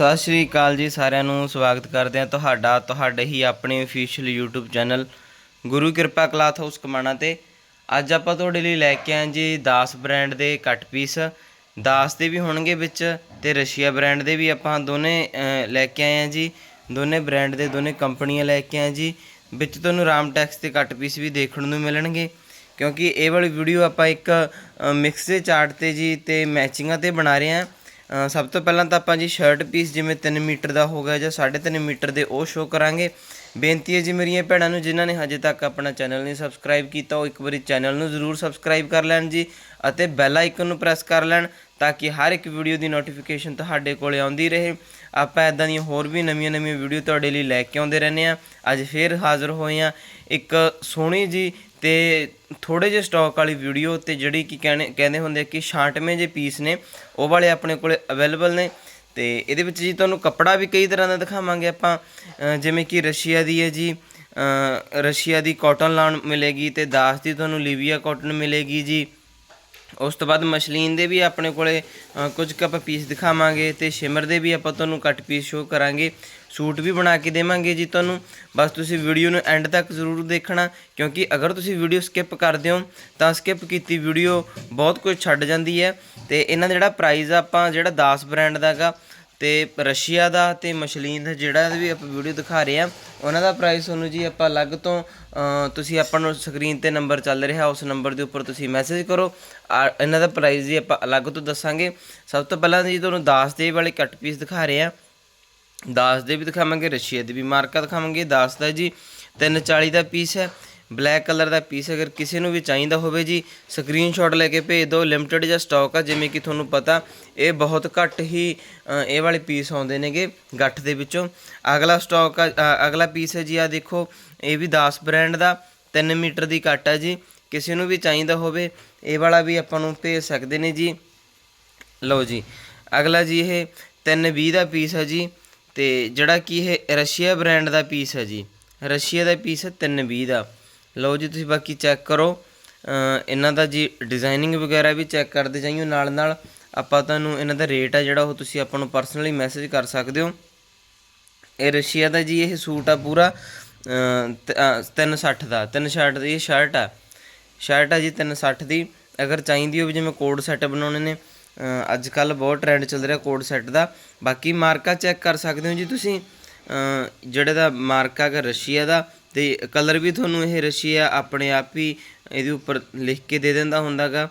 ਸਤਿ ਸ਼੍ਰੀ ਅਕਾਲ ਜੀ ਸਾਰਿਆਂ ਨੂੰ, ਸਵਾਗਤ ਕਰਦੇ ਹਾਂ ਤੁਹਾਡਾ, ਤੁਹਾਡੇ ਹੀ ਆਪਣੇ ਅਫੀਸ਼ੀਅਲ YouTube ਚੈਨਲ ਗੁਰੂ ਕਿਰਪਾ ਕਲਾਥ ਹਾਊਸ ਕਮਾਣਾ ਤੇ। ਅੱਜ ਆਪਾਂ ਤੁਹਾਡੇ ਲਈ ਲੈ ਕੇ ਆਏ ਜੀ ਦਾਸ ਬ੍ਰਾਂਡ ਦੇ ਕੱਟ ਪੀਸ ਦਾਸ ਦੇ ਵੀ ਹੋਣਗੇ ਵਿੱਚ ਤੇ ਰਸ਼ੀਆ ਬ੍ਰਾਂਡ ਦੇ ਵੀ ਆਪਾਂ ਦੋਨੇ ਲੈ ਕੇ ਆਏ ਹਾਂ ਜੀ। ਦੋਨੇ ਬ੍ਰਾਂਡ ਦੇ ਦੋਨੇ ਕੰਪਨੀਆਂ ਲੈ ਕੇ ਆਏ ਜੀ। ਵਿੱਚ ਤੁਹਾਨੂੰ ਰਾਮਟੈਕਸ ਦੇ ਕੱਟ ਪੀਸ ਵੀ ਦੇਖਣ ਨੂੰ ਮਿਲਣਗੇ। ਕਿਉਂਕਿ ਇਹ ਵਾਲੀ ਵੀਡੀਓ ਆਪਾਂ ਇੱਕ ਮਿਕਸ ਦੇ ਚਾਰਟ ਤੇ ਜੀ ਤੇ ਮੈਚਿੰਗਾਂ ਤੇ ਬਣਾ ਰਹੇ ਹਾਂ। ਸਭ ਤੋਂ ਪਹਿਲਾਂ ਤਾਂ ਆਪਾਂ ਜੀ ਸ਼ਰਟ ਪੀਸ ਜਿਵੇਂ 3 ਮੀਟਰ ਦਾ ਹੋ ਗਿਆ ਜਾਂ 3.5 ਮੀਟਰ ਦੇ ਉਹ ਸ਼ੋ ਕਰਾਂਗੇ। ਬੇਨਤੀ ਹੈ ਜੀ ਮੇਰੀਆਂ ਭੈਣਾਂ ਨੂੰ ਜਿਨ੍ਹਾਂ ਨੇ ਹਜੇ ਤੱਕ ਆਪਣਾ ਚੈਨਲ ਨਹੀਂ ਸਬਸਕ੍ਰਾਈਬ ਕੀਤਾ, ਉਹ ਇੱਕ ਵਾਰੀ ਚੈਨਲ ਨੂੰ ਜ਼ਰੂਰ ਸਬਸਕ੍ਰਾਈਬ ਕਰ ਲੈਣ ਜੀ ਅਤੇ ਬੈਲ ਆਈਕਨ ਨੂੰ ਪ੍ਰੈਸ ਕਰ ਲੈਣ ਤਾਂ ਕਿ ਹਰ ਇੱਕ ਵੀਡੀਓ ਦੀ ਨੋਟੀਫਿਕੇਸ਼ਨ ਤੁਹਾਡੇ ਕੋਲ ਆਉਂਦੀ ਰਹੇ। ਆਪਾਂ ਇਦਾਂ ਦੀਆਂ ਹੋਰ ਵੀ ਨਵੀਆਂ-ਨਵੀਆਂ ਵੀਡੀਓ ਤੁਹਾਡੇ ਲਈ ਲੈ ਕੇ ਆਉਂਦੇ ਰਹਿੰਦੇ ਆ ਅੱਜ ਫੇਰ ਹਾਜ਼ਰ ਹੋਏ ਆ ਇੱਕ ਸੋਹਣੀ ਜੀ ਤੇ ਥੋੜੇ ਜਿਹੇ ਸਟਾਕ ਵਾਲੀ ਵੀਡੀਓ ਤੇ ਜਿਹੜੀ ਕਿ ਕਹਿੰਦੇ ਕਹਿੰਦੇ ਹੁੰਦੇ ਆ ਕਿ ਛਾਂਟਵੇਂ ਜੇ ਪੀਸ ਨੇ, ਉਹ ਵਾਲੇ ਆਪਣੇ ਕੋਲੇ ਅਵੇਲੇਬਲ ਨੇ। ਤੇ ਇਹਦੇ ਵਿੱਚ ਜੀ ਤੁਹਾਨੂੰ ਕੱਪੜਾ ਵੀ ਕਈ ਤਰ੍ਹਾਂ ਦਾ ਦਿਖਾਵਾਂਗੇ ਆਪਾਂ। ਜਿਵੇਂ ਕਿ ਰਸ਼ੀਆ ਦੀ ਹੈ ਜੀ। ਰਸ਼ੀਆ ਦੀ ਕਾਟਨ ਲਾਉਣ ਮਿਲੇਗੀ ਤੇ ਦਾਸ ਦੀ ਤੁਹਾਨੂੰ ਲੀਵੀਆ ਕਾਟਨ ਮਿਲੇਗੀ ਜੀ। ਉਸ ਤੋਂ ਬਾਅਦ ਮਸ਼ਲੀਨ ਦੇ ਵੀ ਆਪਣੇ ਕੋਲੇ ਕੁਝ ਕੁ ਆਪਾਂ ਪੀਸ ਦਿਖਾਵਾਂਗੇ ਤੇ ਸ਼ਿਮਰ ਦੇ ਵੀ ਆਪਾਂ ਤੁਹਾਨੂੰ ਕੱਟ ਪੀਸ ਸ਼ੋ ਕਰਾਂਗੇ। ਸੂਟ ਵੀ ਬਣਾ ਕੇ ਦੇਵਾਂਗੇ ਜੀ ਤੁਹਾਨੂੰ। ਬਸ ਤੁਸੀਂ ਵੀਡੀਓ ਨੂੰ ਐਂਡ ਤੱਕ ਜ਼ਰੂਰ ਦੇਖਣਾ, ਕਿਉਂਕਿ ਅਗਰ ਤੁਸੀਂ ਵੀਡੀਓ ਸਕਿਪ ਕਰਦੇ ਹੋ, ਤਾਂ ਸਕਿਪ ਕੀਤੀ ਵੀਡੀਓ ਬਹੁਤ ਕੁਝ ਛੱਡ ਜਾਂਦੀ ਹੈ। ਤੇ ਇਹਨਾਂ ਦਾ ਜਿਹੜਾ ਪ੍ਰਾਈਸ ਆ ਆਪਾਂ, ਜਿਹੜਾ 10 ਬ੍ਰਾਂਡ ਦਾਗਾ ਤੇ ਰਸ਼ੀਆ ਦਾ ਤੇ ਮਸ਼ਲੀਨ ਦਾ ਜਿਹੜਾ ਵੀ ਆਪਾਂ ਵੀਡੀਓ ਦਿਖਾ ਰਹੇ ਆ ਉਹਨਾਂ ਦਾ ਪ੍ਰਾਈਸ ਤੁਹਾਨੂੰ ਜੀ ਆਪਾਂ ਅਲੱਗ ਤੋਂ ਤੁਸੀਂ ਆਪਾਂ ਨੂੰ ਸਕਰੀਨ ਤੇ ਨੰਬਰ ਚੱਲ ਰਿਹਾ, ਉਸ ਨੰਬਰ ਦੇ ਉੱਪਰ ਤੁਸੀਂ ਮੈਸੇਜ ਕਰੋ। ਆ, ਇਹਨਾਂ ਦਾ ਪ੍ਰਾਈਸ ਜੀ ਆਪਾਂ ਅਲੱਗ ਤੋਂ ਦੱਸਾਂਗੇ। ਸਭ ਤੋਂ ਪਹਿਲਾਂ ਜੀ ਤੁਹਾਨੂੰ 10 ਦੇ ਵਾਲੇ ਕੱਟ ਪੀਸ ਦਿਖਾ ਰਹੇ ਆ 10 ਦੇ ਵੀ ਦਿਖਾਵਾਂਗੇ, ਰਸ਼ੀਆ ਦੇ ਵੀ ਮਾਰਕਾ ਦਿਖਾਵਾਂਗੇ। 10 ਦਾ ਜੀ 340 ਦਾ ਪੀਸ ਹੈ। ਬਲੈਕ ਕਲਰ ਦਾ ਪੀਸ ਅਗਰ ਕਿਸੇ ਨੂੰ ਵੀ ਚਾਹੀਦਾ ਹੋਵੇ ਜੀ ਸਕਰੀਨਸ਼ਾਟ ਲੈ ਕੇ ਭੇਜ ਦਿਓ। ਲਿਮਟਿਡ ਜਿਹਾ ਸਟਾਕ ਆ, ਜਿਵੇਂ ਕਿ ਤੁਹਾਨੂੰ ਪਤਾ, ਇਹ ਬਹੁਤ ਘੱਟ ਹੀ ਇਹ ਵਾਲੇ ਪੀਸ ਆਉਂਦੇ ਨੇਗੇ ਗੱਠ ਦੇ ਵਿੱਚੋਂ। ਅਗਲਾ ਸਟਾਕ ਆ ਅਗਲਾ ਪੀਸ ਹੈ ਜੀ ਆ ਦੇਖੋ, ਇਹ ਵੀ ਦਾਸ ਬ੍ਰਾਂਡ ਦਾ 3 ਮੀਟਰ ਦੀ ਕੱਟ ਆ ਜੀ। ਕਿਸੇ ਨੂੰ ਵੀ ਚਾਹੀਦਾ ਹੋਵੇ, ਇਹ ਵਾਲਾ ਵੀ ਆਪਾਂ ਨੂੰ ਭੇਜ ਸਕਦੇ ਨੇ ਜੀ। ਲਓ ਜੀ, ਅਗਲਾ ਜੀ ਇਹ 320 ਦਾ ਪੀਸ ਹੈ ਜੀ, ਤੇ ਜਿਹੜਾ ਕਿ ਇਹ ਰਸ਼ੀਆ ਬ੍ਰਾਂਡ ਦਾ ਪੀਸ ਹੈ ਜੀ। ਰਸ਼ੀਆ ਦਾ ਪੀਸ ਹੈ 320 ਦਾ। ਲਓ ਜੀ ਤੁਸੀਂ ਬਾਕੀ ਚੈੱਕ ਕਰੋ। ਇਹਨਾਂ ਦਾ ਜੀ ਡਿਜ਼ਾਈਨਿੰਗ ਵਗੈਰਾ ਵੀ ਚੈੱਕ ਕਰਦੇ ਜਾਈਓ ਨਾਲ ਨਾਲ ਆਪਾਂ ਤੁਹਾਨੂੰ ਇਹਨਾਂ ਦਾ ਰੇਟ ਆ ਜਿਹੜਾ ਉਹ ਤੁਸੀਂ ਆਪਾਂ ਨੂੰ ਪਰਸਨਲੀ ਮੈਸੇਜ ਕਰ ਸਕਦੇ ਹੋ। ਇਹ ਰਸ਼ੀਆ ਦਾ ਜੀ ਇਹ ਸੂਟ ਆ ਪੂਰਾ ਅ, ਤ- ਅ, 360 ਦਾ। 360 ਦੀ ਇਹ ਸ਼ਰਟ ਆ। ਸ਼ਰਟ ਆ ਜੀ 360 ਦੀ। ਅਗਰ ਚਾਹੀਦੀ ਹੋਵੇ ਜਿਵੇਂ ਕੋਡ ਸੈੱਟ ਬਣਾਉਣੇ ਨੇ ਅੱਜ ਕੱਲ ਬਹੁਤ ਟ੍ਰੈਂਡ ਚੱਲ ਰਿਹਾ ਕੋਡ ਸੈੱਟ ਦਾ। ਬਾਕੀ ਮਾਰਕਾ ਚੈੱਕ ਕਰ ਸਕਦੇ ਹੋ ਜੀ ਤੁਸੀਂ। ਜਿਹੜੇ ਦਾ ਮਾਰਕਾ ਹੈ ਰਸ਼ੀਆ ਦਾ ਤੇ ਕਲਰ ਵੀ ਤੁਹਾਨੂੰ ਇਹ ਰਸ਼ੀਆ ਆਪਣੇ ਆਪ ਹੀ ਇਹਦੇ ਉੱਪਰ ਲਿਖ ਕੇ ਦੇ ਦਿੰਦਾ ਹੁੰਦਾਗਾ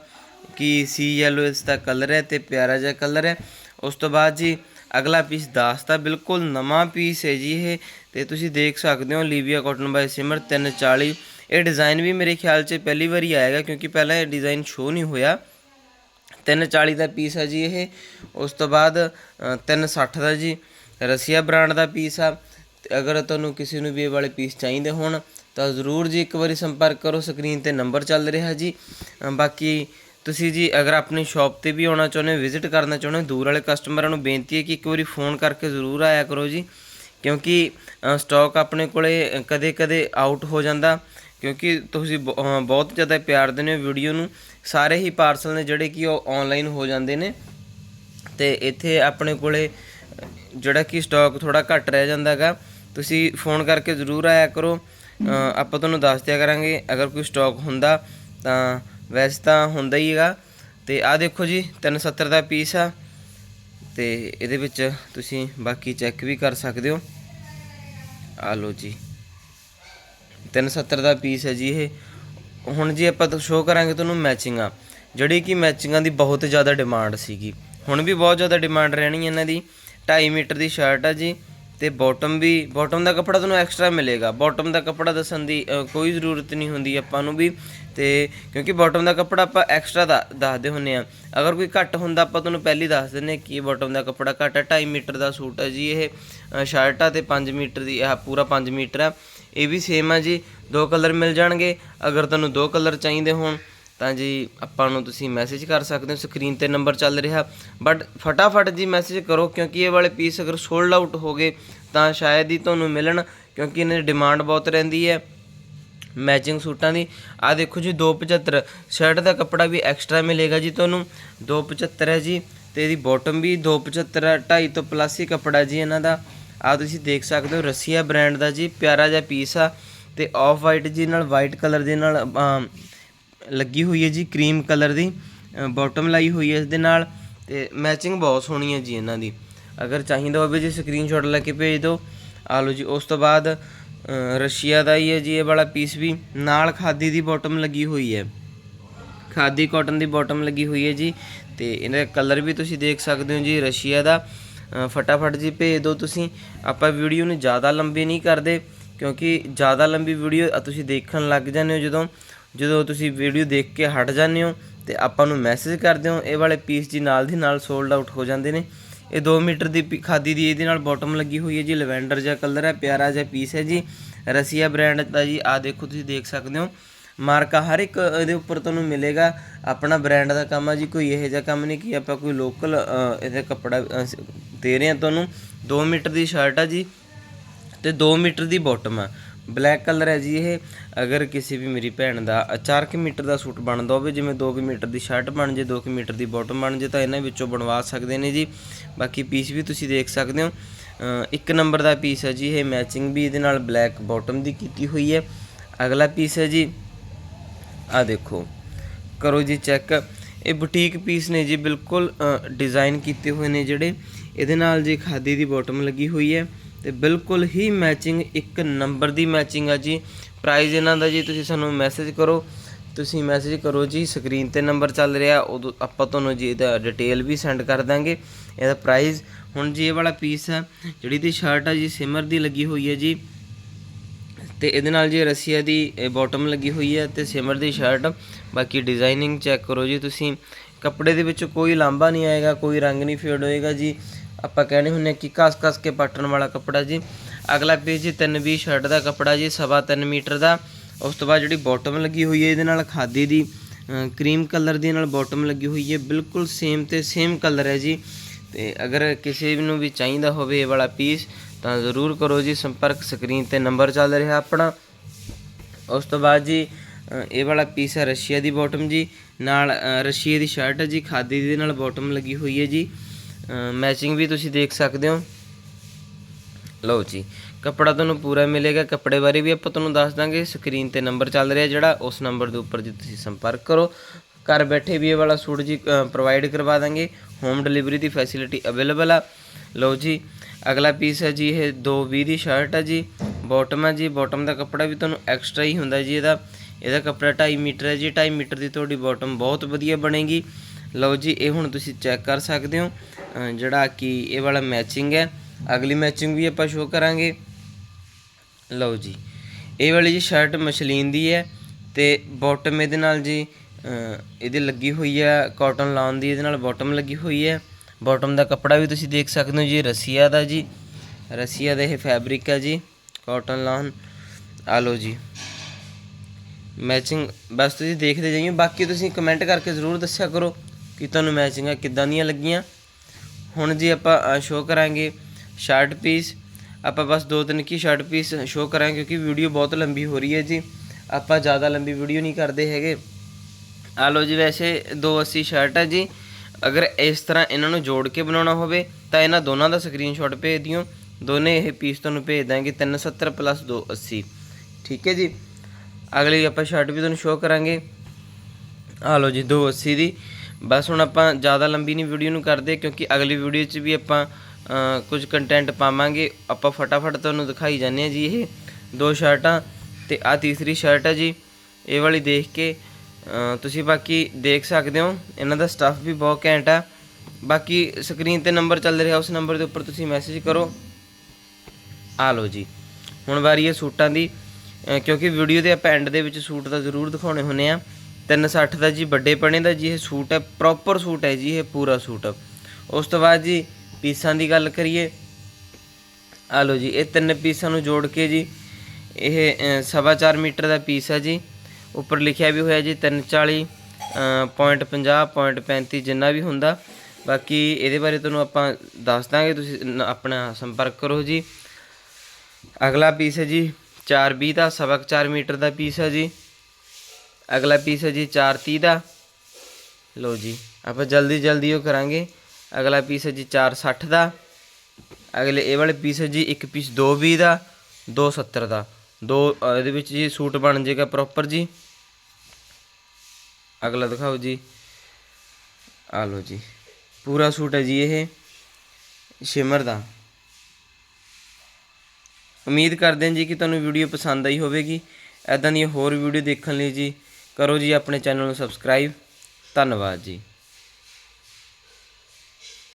ਕਿ ਸੀ ਯੈਲੋ ਇਸ ਦਾ ਕਲਰ ਹੈ ਤੇ ਪਿਆਰਾ ਜਿਹਾ ਕਲਰ ਹੈ। ਉਸ ਤੋਂ ਬਾਅਦ ਜੀ ਅਗਲਾ ਪੀਸ ਦਾਸ ਦਾ ਬਿਲਕੁਲ ਨਵਾਂ ਪੀਸ ਹੈ ਜੀ ਇਹ ਤੇ ਤੁਸੀਂ ਦੇਖ ਸਕਦੇ ਹੋ ਲੀਵੀਆ ਕਾਟਨ ਬਾਈ ਸਿਮਰ 340 ਇਹ ਡਿਜ਼ਾਈਨ ਵੀ ਮੇਰੇ ਖਿਆਲ 'ਚ ਪਹਿਲੀ ਵਾਰੀ ਆਏਗਾ ਕਿਉਂਕਿ ਪਹਿਲਾਂ ਇਹ ਡਿਜ਼ਾਈਨ ਸ਼ੋ ਨਹੀਂ ਹੋਇਆ। 340 ਦਾ ਪੀਸ ਹੈ ਜੀ ਇਹ। ਉਸ ਤੋਂ ਬਾਅਦ ਅ, 360 ਦਾ ਜੀ ਰਸੀਆ ਬ੍ਰਾਂਡ ਦਾ ਪੀਸ ਆ। ਤੇ ਅਗਰ ਤੁਹਾਨੂੰ ਕਿਸੇ ਨੂੰ ਵੀ ਇਹ ਵਾਲੇ ਪੀਸ ਚਾਹੀਦੇ ਹੋਣ, ਤਾਂ ਜ਼ਰੂਰ ਜੀ ਇੱਕ ਵਾਰੀ ਸੰਪਰਕ ਕਰੋ ਸਕਰੀਨ ਤੇ ਨੰਬਰ ਚੱਲ ਰਿਹਾ ਜੀ। ਬਾਕੀ ਤੁਸੀਂ ਜੀ ਅਗਰ ਆਪਣੀ ਸ਼ਾਪ ਤੇ ਵੀ ਆਉਣਾ ਚਾਹੁੰਦੇ ਹੋ ਵਿਜ਼ਿਟ ਕਰਨਾ ਚਾਹੁੰਦੇ ਹੋ, ਦੂਰ ਵਾਲੇ ਕਸਟਮਰਾਂ ਨੂੰ ਬੇਨਤੀ ਹੈ ਕਿ ਇੱਕ ਵਾਰੀ ਫੋਨ ਕਰਕੇ ਜ਼ਰੂਰ ਆਇਆ ਕਰੋ ਜੀ। ਕਿਉਂਕਿ ਸਟਾਕ ਆਪਣੇ ਕੋਲੇ ਕਦੇ-ਕਦੇ ਆਊਟ ਹੋ ਜਾਂਦਾ। ਕਿਉਂਕਿ ਤੁਸੀਂ ਬ- ਬਹੁਤ ਜ਼ਿਆਦਾ ਪਿਆਰ ਦਿੰਦੇ ਹੋ ਵੀਡੀਓ ਨੂੰ। ਸਾਰੇ ਹੀ ਪਾਰਸਲ ਨੇ ਜਿਹੜੇ ਕਿ ਉਹ ਆਨਲਾਈਨ ਹੋ ਜਾਂਦੇ ਨੇ। ਤੇ ਇੱਥੇ ਆਪਣੇ ਕੋਲੇ ਜਿਹੜਾ ਕਿ ਸਟਾਕ ਥੋੜਾ ਘੱਟ ਰਹਿ ਜਾਂਦਾਗਾ। ਤੁਸੀਂ ਫੋਨ ਕਰਕੇ ਜ਼ਰੂਰ ਆਇਆ ਕਰੋ। ਆਪਾਂ ਤੁਹਾਨੂੰ ਦੱਸ ਦਿਆ ਕਰਾਂਗੇ, ਅਗਰ ਕੋਈ ਸਟਾਕ ਹੁੰਦਾ ਤਾਂ ਵੈਸੇ ਤਾਂ ਹੁੰਦਾ ਹੀ ਹੈਗਾ। ਤੇ ਆਹ ਦੇਖੋ ਜੀ 370 ਦਾ ਪੀਸ ਆ। ਤੇ ਇਹਦੇ ਵਿੱਚ ਤੁਸੀਂ ਬਾਕੀ ਚੈੱਕ ਵੀ ਕਰ ਸਕਦੇ ਹੋ। ਆ ਲਓ ਜੀ। 370 ਦਾ ਪੀਸ ਹੈ ਜੀ ਇਹ। ਹੁਣ ਜੀ ਆਪਾਂ ਸ਼ੋਅ ਕਰਾਂਗੇ ਤੁਹਾਨੂੰ ਮੈਚਿੰਗਾਂ ਜਿਹੜੀ ਕਿ ਮੈਚਿੰਗਾਂ ਦੀ ਬਹੁਤ ਜ਼ਿਆਦਾ ਡਿਮਾਂਡ ਸੀਗੀ। ਹੁਣ ਵੀ ਬਹੁਤ ਜ਼ਿਆਦਾ ਡਿਮਾਂਡ ਰਹਿਣੀ ਇਹਨਾਂ ਦੀ। 2.5 ਮੀਟਰ ਦੀ ਸ਼ਰਟ ਆ ਜੀ। ਤੇ ਬਾਟਮ ਵੀ ਬਾਟਮ ਦਾ ਕੱਪੜਾ ਤੁਹਾਨੂੰ ਐਕਸਟਰਾ ਮਿਲੇਗਾ। ਬਾਟਮ ਦਾ ਕੱਪੜਾ ਦੱਸਣ ਦੀ ਕੋਈ ਜ਼ਰੂਰਤ ਨਹੀਂ ਹੁੰਦੀ ਆਪਾਂ ਨੂੰ ਵੀ। ਤੇ ਕਿਉਂਕਿ ਬਾਟਮ ਦਾ ਕੱਪੜਾ ਆਪਾਂ ਐਕਸਟਰਾ ਦੱਸਦੇ ਹੁੰਨੇ ਆ। ਅਗਰ ਕੋਈ ਘੱਟ ਹੁੰਦਾ, ਆਪਾਂ ਤੁਹਾਨੂੰ ਪਹਿਲੀ ਦੱਸ ਦਿੰਨੇ ਕਿ ਬਾਟਮ ਦਾ ਕੱਪੜਾ ਘੱਟ ਹੈ 2.5 ਮੀਟਰ ਦਾ ਸੂਟ ਹੈ ਜੀ ਇਹ ਸ਼ਰਟ ਆ ਤੇ 5 ਮੀਟਰ ਦੀ ਇਹ ਪੂਰਾ 5 ਮੀਟਰ ਆ। ਇਹ ਵੀ ਸੇਮ ਆ ਜੀ, ਦੋ ਕਲਰ ਮਿਲ ਜਾਣਗੇ। ਅਗਰ ਤੁਹਾਨੂੰ ਦੋ ਕਲਰ ਚਾਹੀਦੇ ਹੋਣ ਤਾਂ ਜੀ ਆਪਾਂ ਨੂੰ ਤੁਸੀਂ ਮੈਸੇਜ ਕਰ ਸਕਦੇ ਹੋ ਸਕਰੀਨ ਤੇ ਨੰਬਰ ਚੱਲ ਰਿਹਾ। ਬਟ ਫਟਾਫਟ ਜੀ ਮੈਸੇਜ ਕਰੋ, ਕਿਉਂਕਿ ਇਹ ਵਾਲੇ ਪੀਸ ਅਗਰ ਸੋਲਡ ਆਊਟ ਹੋ ਗਏ, ਤਾਂ ਸ਼ਾਇਦ ਹੀ ਤੁਹਾਨੂੰ ਮਿਲਣ, ਕਿਉਂਕਿ ਇਹਨਾਂ ਦੀ ਡਿਮਾਂਡ ਬਹੁਤ ਰਹਿੰਦੀ ਹੈ। ਮੈਚਿੰਗ ਸੂਟਾਂ ਦੀ। ਆ ਦੇਖੋ ਜੀ 275 ਸ਼ਰਟ ਦਾ ਕੱਪੜਾ ਵੀ ਐਕਸਟਰਾ ਮਿਲੇਗਾ ਜੀ ਤੁਹਾਨੂੰ। 275 ਹੈ ਜੀ। ਤੇ ਇਹਦੀ ਬਾਟਮ ਵੀ 275 2.5 ਤੋਂ ਪਲੱਸ ਹੀ ਕੱਪੜਾ ਜੀ ਇਹਨਾਂ ਦਾ। ਆ ਤੁਸੀਂ ਦੇਖ ਸਕਦੇ ਹੋ, ਰਸੀਆ ਬ੍ਰਾਂਡ ਦਾ ਜੀ, ਪਿਆਰਾ ਜਿਹਾ ਪੀਸ ਆ। ਤੇ ਆਫ ਵਾਈਟ ਜੀ ਨਾਲ ਵਾਈਟ ਕਲਰ ਦੇ ਨਾਲ ਲੱਗੀ ਹੋਈ ਹੈ ਜੀ, ਕਰੀਮ ਕਲਰ ਦੀ ਬਾਟਮ ਲਾਈ ਹੋਈ ਹੈ ਇਸ ਦੇ ਨਾਲ ਤੇ ਮੈਚਿੰਗ ਬਹੁਤ ਸੋਹਣੀ ਹੈ ਜੀ ਇਹਨਾਂ ਦੀ। ਅਗਰ ਚਾਹੀਦਾ ਹੋਵੇ ਜੀ ਸਕਰੀਨਸ਼ਾਟ ਲੈ ਕੇ ਭੇਜ ਦਿਓ। ਆ ਲਓ ਜੀ, ਉਸ ਤੋਂ ਬਾਅਦ ਰਸ਼ੀਆ ਦਾ ਹੀ ਹੈ ਜੀ ਇਹ ਵਾਲਾ ਪੀਸ ਵੀ। ਨਾਲ ਖਾਦੀ ਦੀ ਬਾਟਮ ਲੱਗੀ ਹੋਈ ਹੈ। ਖਾਦੀ ਕਾਟਨ ਦੀ ਬਾਟਮ ਲੱਗੀ ਹੋਈ ਹੈ ਜੀ ਤੇ ਇਹਦਾ ਕਲਰ ਵੀ ਤੁਸੀਂ ਦੇਖ ਸਕਦੇ ਹੋ ਜੀ, ਰਸ਼ੀਆ ਦਾ। ਫਟਾਫਟ ਜੀ ਭੇਜ ਦਿਓ ਤੁਸੀਂ। ਆਪਾਂ ਵੀਡੀਓ ਨੂੰ ਜ਼ਿਆਦਾ ਲੰਬੀ ਨਹੀਂ ਕਰਦੇ, ਕਿਉਂਕਿ ਜ਼ਿਆਦਾ ਲੰਬੀ ਵੀਡੀਓ ਤੁਸੀਂ ਦੇਖਣ ਲੱਗ ਜਾਂਦੇ ਹੋ ਜਦੋਂ ਜਦੋਂ ਤੁਸੀਂ ਵੀਡੀਓ ਦੇਖ ਕੇ ਹਟ ਜਾਂਦੇ ਹੋ ਤੇ ਆਪਾਂ ਨੂੰ ਮੈਸੇਜ ਕਰਦੇ ਹੋ, ਇਹ ਵਾਲੇ ਪੀਸ ਜੀ ਨਾਲ ਦੀ ਨਾਲ ਸੋਲਡ ਆਊਟ ਹੋ ਜਾਂਦੇ ਨੇ। ਇਹ 2 ਮੀਟਰ ਦੀ ਪੀ- ਖਾਦੀ ਦੀ ਇਹਦੇ ਨਾਲ ਬਾਟਮ ਲੱਗੀ ਹੋਈ ਹੈ ਜੀ ਲਵੈਂਡਰ ਜਿਹਾ ਕਲਰ ਹੈ, ਪਿਆਰਾ ਜਿਹਾ ਪੀਸ ਹੈ ਜੀ। ਰਸੀਆ ਬ੍ਰਾਂਡ ਦਾ ਜੀ ਆ ਦੇਖੋ ਤੁਸੀਂ ਦੇਖ ਸਕਦੇ ਹੋ। ਮਾਰਕਾ ਹਰ ਇੱਕ ਇਹਦੇ ਉੱਪਰ ਤੁਹਾਨੂੰ ਮਿਲੇਗਾ। ਆਪਣਾ ਬ੍ਰਾਂਡ ਦਾ ਕੰਮ ਆ ਜੀ, ਕੋਈ ਇਹੋ ਜਿਹਾ ਕੰਮ ਨਹੀਂ ਕਿ ਆਪਾਂ ਕੋਈ ਲੋਕਲ ਇਹਦਾ ਕੱਪੜਾ ਦੇ ਰਹੇ ਹਾਂ ਤੁਹਾਨੂੰ। 2 ਮੀਟਰ ਦੀ ਸ਼ਰਟ ਆ ਜੀ ਤੇ 2 ਮੀਟਰ ਦੀ ਬਾਟਮ ਆ। ਬਲੈਕ ਕਲਰ ਹੈ ਜੀ ਇਹ। ਅਗਰ ਕਿਸੇ ਵੀ ਮੇਰੀ ਭੈਣ ਦਾ 4 ਕਿ ਮੀਟਰ ਦਾ ਸੂਟ ਬਣਦਾ ਹੋਵੇ, ਜਿਵੇਂ 2 ਕਿ ਮੀਟਰ ਦੀ ਸ਼ਰਟ ਬਣ ਜੇ 2 ਕਿ ਮੀਟਰ ਦੀ ਬਾਟਮ ਬਣ ਜੇ, ਤਾਂ ਇਹਨਾਂ ਵਿੱਚੋਂ ਬਣਵਾ ਸਕਦੇ ਨੇ ਜੀ। ਬਾਕੀ ਪੀਸ ਵੀ ਤੁਸੀਂ ਦੇਖ ਸਕਦੇ ਹੋ। ਇੱਕ ਨੰਬਰ ਦਾ ਪੀਸ ਹੈ ਜੀ, ਇਹ ਮੈਚਿੰਗ ਵੀ ਇਹਦੇ ਨਾਲ ਬਲੈਕ ਬਾਟਮ ਦੀ ਕੀਤੀ ਹੋਈ ਹੈ। ਅਗਲਾ ਪੀਸ ਹੈ ਜੀ ਆ ਦੇਖੋ। ਕਰੋ ਜੀ ਚੈੱਕ ਇਹ ਬੁਟੀਕ ਪੀਸ ਨੇ ਜੀ, ਬਿਲਕੁਲ ਡਿਜ਼ਾਈਨ ਕੀਤੇ ਹੋਏ ਨੇ ਜਿਹੜੇ। ਇਹਦੇ ਨਾਲ ਜੀ ਖਾਦੀ ਦੀ ਬਾਟਮ ਲੱਗੀ ਹੋਈ ਹੈ। ਤੇ ਬਿਲਕੁਲ ਹੀ ਮੈਚਿੰਗ ਇੱਕ ਨੰਬਰ ਦੀ ਮੈਚਿੰਗ ਆ ਜੀ। ਪ੍ਰਾਈਜ਼ ਇਹਨਾਂ ਦਾ ਜੀ, ਤੁਸੀਂ ਸਾਨੂੰ ਮੈਸੇਜ ਕਰੋ। ਤੁਸੀਂ ਮੈਸੇਜ ਕਰੋ ਜੀ ਸਕਰੀਨ ਤੇ ਨੰਬਰ ਚੱਲ ਰਿਹਾ, ਉਦੋਂ ਆਪਾਂ ਤੁਹਾਨੂੰ ਜੀ ਇਹਦਾ ਡਿਟੇਲ ਵੀ ਸੈਂਡ ਕਰ ਦਾਂਗੇ, ਇਹਦਾ ਪ੍ਰਾਈਜ਼ ਹੁਣ ਜੀ ਇਹ ਵਾਲਾ ਪੀਸ ਹੈ ਜਿਹੜੀ ਦੀ ਸ਼ਰਟ ਆ ਜੀ ਸਿਮਰ ਦੀ ਲੱਗੀ ਹੋਈ ਹੈ ਜੀ। ਤੇ ਇਹਦੇ ਨਾਲ ਜੀ ਰਸੀਆ ਦੀ ਬਾਟਮ ਲੱਗੀ ਹੋਈ ਹੈ ਤੇ ਸਿਮਰ ਦੀ ਸ਼ਰਟ ਬਾਕੀ ਡਿਜ਼ਾਈਨਿੰਗ ਚੈੱਕ ਕਰੋ ਜੀ ਤੁਸੀਂ। ਕੱਪੜੇ ਦੇ ਵਿੱਚ ਕੋਈ ਲਾਂਬਾ ਨਹੀਂ ਆਏਗਾ, ਕੋਈ ਰੰਗ ਨਹੀਂ ਫੇਡ ਹੋਏਗਾ ਜੀ। ਆਪਾਂ ਕਹਿੰਦੇ ਹੁੰਨੇ ਕਿ ਕਸ-ਕਸ ਕੇ ਪਾਟਣ ਵਾਲਾ ਕੱਪੜਾ ਜੀ। ਅਗਲਾ ਪੇਜ ਜੀ 320 ਸ਼ਰਟ ਦਾ ਕੱਪੜਾ ਜੀ ਸਵਾ 3 ਮੀਟਰ ਦਾ। ਉਸ ਤੋਂ ਬਾਅਦ ਜਿਹੜੀ ਬਾਟਮ ਲੱਗੀ ਹੋਈ ਹੈ ਇਹਦੇ ਨਾਲ ਖਾਦੀ ਦੀ ਕਰੀਮ ਕਲਰ ਦੀ ਨਾਲ ਬਾਟਮ ਲੱਗੀ ਹੋਈ ਹੈ। ਬਿਲਕੁਲ ਸੇਮ ਤੇ ਸੇਮ ਕਲਰ ਹੈ ਜੀ। ਤੇ ਅਗਰ ਕਿਸੇ ਨੂੰ ਵੀ ਚਾਹੀਦਾ ਹੋਵੇ ਇਹ ਵਾਲਾ ਪੀਸ ਤਾਂ ਜ਼ਰੂਰ ਕਰੋ ਜੀ। ਸੰਪਰਕ ਸਕਰੀਨ ਤੇ ਨੰਬਰ ਚੱਲ ਰਿਹਾ ਆਪਣਾ। ਉਸ ਤੋਂ ਬਾਅਦ ਜੀ ਇਹ ਵਾਲਾ ਪੀਸ ਹੈ ਰਸ਼ੀਆ ਦੀ ਬਾਟਮ ਜੀ। ਨਾਲ ਅ, ਰਸ਼ੀਆ ਦੀ ਸ਼ਰਟ ਹੈ ਜੀ। ਖਾਦੀ ਦੇ ਨਾਲ ਬਾਟਮ ਲੱਗੀ ਹੋਈ ਹੈ ਜੀ। ਮੈਚਿੰਗ ਵੀ ਤੁਸੀਂ ਦੇਖ ਸਕਦੇ ਹੋ। ਲਓ ਜੀ, ਕੱਪੜਾ ਤੁਹਾਨੂੰ ਪੂਰਾ ਮਿਲੇਗਾ। ਕੱਪੜੇ ਬਾਰੇ ਵੀ ਆਪਾਂ ਤੁਹਾਨੂੰ ਦੱਸ ਦਾਂਗੇ। ਸਕਰੀਨ ਤੇ ਨੰਬਰ ਚੱਲ ਰਿਹਾ ਜਿਹੜਾ, ਉਸ ਨੰਬਰ ਦੇ ਉੱਪਰ ਜੀ ਤੁਸੀਂ ਸੰਪਰਕ ਕਰੋ। ਘਰ ਬੈਠੇ ਵੀ ਇਹ ਵਾਲਾ ਸੂਟ ਜੀ ਪ੍ਰੋਵਾਈਡ ਕਰਵਾ ਦਾਂਗੇ। ਹੋਮ ਡਿਲੀਵਰੀ ਦੀ ਫੈਸਿਲਿਟੀ ਅਵੇਲੇਬਲ ਆ। ਲਓ ਜੀ, ਅਗਲਾ ਪੀਸ ਹੈ ਜੀ, ਇਹ 220 ਦੀ ਸ਼ਰਟ ਹੈ ਜੀ। ਬਾਟਮ ਹੈ ਜੀ ਬਾਟਮ ਦਾ ਕੱਪੜਾ ਵੀ ਤੁਹਾਨੂੰ ਐਕਸਟਰਾ ਹੀ ਹੁੰਦਾ ਜੀ ਇਹਦਾ। ਇਹਦਾ ਕੱਪੜਾ 2.5 ਮੀਟਰ ਹੈ ਜੀ। 2.5 ਮੀਟਰ ਦੀ ਤੁਹਾਡੀ ਬਾਟਮ ਬਹੁਤ ਵਧੀਆ ਬਣੇਗੀ। ਲਓ ਜੀ, ਇਹ ਹੁਣ ਤੁਸੀਂ ਚੈੱਕ ਕਰ ਸਕਦੇ ਹੋ। ਜਿਹੜਾ ਕਿ ਇਹ ਵਾਲਾ ਮੈਚਿੰਗ ਹੈ ਅਗਲੀ ਮੈਚਿੰਗ ਵੀ ਆਪਾਂ ਸ਼ੋਅ ਕਰਾਂਗੇ। ਲਓ ਜੀ ਇਹ ਵਾਲੀ ਜੀ ਸ਼ਰਟ ਮਸ਼ਲੀਨ ਦੀ ਹੈ ਤੇ ਬਾਟਮ ਇਹਦੇ ਨਾਲ ਜੀ ਅ, ਇਹਦੇ ਲੱਗੀ ਹੋਈ ਹੈ ਕਾਟਨ ਲਾਉਣ ਦੀ ਇਹਦੇ ਨਾਲ ਬਾਟਮ ਲੱਗੀ ਹੋਈ ਹੈ। ਬਾਟਮ ਦਾ ਕੱਪੜਾ ਵੀ ਤੁਸੀਂ ਦੇਖ ਸਕਦੇ ਹੋ ਜੀ ਰਸੀਆ ਦਾ ਜੀ ਰਸੀਆ ਦਾ ਇਹ ਫੈਬਰਿਕ ਹੈ ਜੀ ਕਾਟਨ ਲਾਉਣ। ਆ ਲਓ ਜੀ ਮੈਚਿੰਗ ਬਸ ਤੁਸੀਂ ਦੇਖਦੇ ਜਾਈਓ ਬਾਕੀ ਤੁਸੀਂ ਕਮੈਂਟ ਕਰਕੇ ਜ਼ਰੂਰ ਦੱਸਿਆ ਕਰੋ ਕਿ ਤੁਹਾਨੂੰ ਮੈਚਿੰਗਾਂ ਕਿੱਦਾਂ ਦੀਆਂ ਲੱਗੀਆਂ। ਹੁਣ ਜੀ ਆਪਾਂ ਸ਼ੋਅ ਕਰਾਂਗੇ ਸ਼ਰਟ ਪੀਸ ਆਪਾਂ ਬਸ ਦੋ ਤਿੰਨ ਕੀ ਸ਼ਰਟ ਪੀਸ ਸ਼ੋਅ ਕਰਾਂਗੇ ਕਿਉਂਕਿ ਵੀਡੀਓ ਬਹੁਤ ਲੰਬੀ ਹੋ ਰਹੀ ਹੈ ਜੀ। ਆਪਾਂ ਜ਼ਿਆਦਾ ਲੰਬੀ ਵੀਡੀਓ ਨਹੀਂ ਕਰਦੇ ਹੈਗੇ। ਆ ਲਓ ਜੀ ਵੈਸੇ 280 ਸ਼ਰਟ ਹੈ ਜੀ। ਅਗਰ ਇਸ ਤਰ੍ਹਾਂ ਇਹਨਾਂ ਨੂੰ ਜੋੜ ਕੇ ਬਣਾਉਣਾ ਹੋਵੇ, ਤਾਂ ਇਹਨਾਂ ਦੋਨਾਂ ਦਾ ਸਕਰੀਨਸ਼ਾਟ ਭੇਜ ਦਿਓ। ਦੋਨੇ ਇਹ ਪੀਸ ਤੁਹਾਨੂੰ ਭੇਜ ਦਾਂਗੇ 370 ਪਲੱਸ 280 ਠੀਕ ਹੈ ਜੀ? ਅਗਲੀ ਆਪਾਂ ਸ਼ਰਟ ਵੀ ਤੁਹਾਨੂੰ ਸ਼ੋਅ ਕਰਾਂਗੇ। ਆ ਲਓ ਜੀ 280 ਦੀ। ਬਸ ਹੁਣ ਆਪਾਂ ਜ਼ਿਆਦਾ ਲੰਬੀ ਨਹੀਂ ਵੀਡੀਓ ਨੂੰ ਕਰਦੇ ਕਿਉਂਕਿ ਅਗਲੀ ਵੀਡੀਓ 'ਚ ਵੀ ਆਪਾਂ ਕੁਝ ਕੰਟੈਂਟ ਪਾਵਾਂਗੇ। ਆਪਾਂ ਫਟਾਫਟ ਤੁਹਾਨੂੰ ਦਿਖਾਈ ਜਾਂਦੇ ਆ ਜੀ ਇਹ ਦੋ ਸ਼ਰਟਾਂ ਤੇ ਆ ਤੀਸਰੀ ਸ਼ਰਟ ਹੈ ਜੀ। ਇਹ ਵਾਲੀ ਦੇਖ ਕੇ ਤੁਸੀਂ ਬਾਕੀ ਦੇਖ ਸਕਦੇ ਹੋ। ਇਹਨਾਂ ਦਾ ਸਟੱਫ ਵੀ ਬਹੁਤ ਘੈਂਟ ਆ। ਬਾਕੀ ਸਕਰੀਨ ਤੇ ਨੰਬਰ ਚੱਲ ਰਿਹਾ, ਉਸ ਨੰਬਰ ਦੇ ਉੱਪਰ ਤੁਸੀਂ ਮੈਸੇਜ ਕਰੋ। ਆ ਲਓ ਜੀ। ਹੁਣ ਵਾਰੀ ਹੈ ਸੂਟਾਂ ਦੀ ਕਿਉਂਕਿ ਵੀਡੀਓ ਦੇ ਆਪਾਂ ਐਂਡ ਦੇ ਵਿੱਚ ਸੂਟ ਤਾਂ ਜ਼ਰੂਰ ਦਿਖਾਉਣੇ ਹੁੰਨੇ ਆ 360 ਦਾ ਜੀ ਵੱਡੇ ਪਣੇ ਦਾ ਜੀ ਇਹ ਸੂਟ ਹੈ ਪ੍ਰੋਪਰ ਸੂਟ ਹੈ ਜੀ ਇਹ ਪੂਰਾ ਸੂਟ। ਉਸ ਤੋਂ ਬਾਅਦ ਜੀ ਪੀਸਾਂ ਦੀ ਗੱਲ ਕਰੀਏ ਆ ਲਓ ਜੀ ਇਹ ਤਿੰਨ ਪੀਸਾਂ ਨੂੰ ਜੋੜ ਕੇ ਜੀ ਇਹ ਅਹ, ਸਵਾ ਚਾਰ ਮੀਟਰ ਦਾ ਪੀਸ ਹੈ ਜੀ। ਉੱਪਰ ਲਿਖਿਆ ਵੀ ਹੋਇਆ ਜੀ 340 ਪੁਆਇੰਟ 50 ਪੁਆਇੰਟ 35 ਜਿੰਨਾ ਵੀ ਹੁੰਦਾ। ਬਾਕੀ ਇਹਦੇ ਬਾਰੇ ਤੁਹਾਨੂੰ ਆਪਾਂ ਦੱਸ ਦਾਂਗੇ ਤੁਸੀਂ ਆਪਣਾ ਸੰਪਰਕ ਕਰੋ ਜੀ। ਅਗਲਾ ਪੀਸ ਹੈ ਜੀ 420 ਦਾ ਸਵਾ ਕੁ ਚਾਰ ਮੀਟਰ ਦਾ ਪੀਸ ਹੈ ਜੀ। ਅਗਲਾ ਪੀਸ ਹੈ ਜੀ 430 ਦਾ। ਲਓ ਜੀ, ਆਪਾਂ ਜਲਦੀ ਜਲਦੀ ਉਹ ਕਰਾਂਗੇ। ਅਗਲਾ ਪੀਸ ਹੈ ਜੀ 460 ਦਾ। ਅਗਲੇ ਇਹ ਵਾਲੇ ਪੀਸ ਹੈ ਜੀ ਇੱਕ ਪੀਸ 220 ਦਾ 270 ਦਾ। ਦੋ ਇਹਦੇ ਵਿੱਚ ਜੀ ਸੂਟ ਬਣ ਜਾਏਗਾ ਪ੍ਰੋਪਰ ਜੀ। ਅਗਲਾ ਦਿਖਾਓ ਜੀ। ਆ ਲਓ ਜੀ, ਪੂਰਾ ਸੂਟ ਹੈ ਜੀ ਇਹ ਸ਼ਿਮਰ ਦਾ। ਉਮੀਦ ਕਰਦੇ ਹਾਂ ਜੀ ਕਿ ਤੁਹਾਨੂੰ ਵੀਡੀਓ ਪਸੰਦ ਆਈ ਹੋਵੇਗੀ। ਐਦਾਂ ਦੀਆਂ ਹੋਰ ਵੀਡੀਓ ਦੇਖਣ ਲਈ ਜੀ ਕਰੋ ਜੀ ਆਪਣੇ ਚੈਨਲ ਨੂੰ ਸਬਸਕ੍ਰਾਈਬ। ਧੰਨਵਾਦ ਜੀ।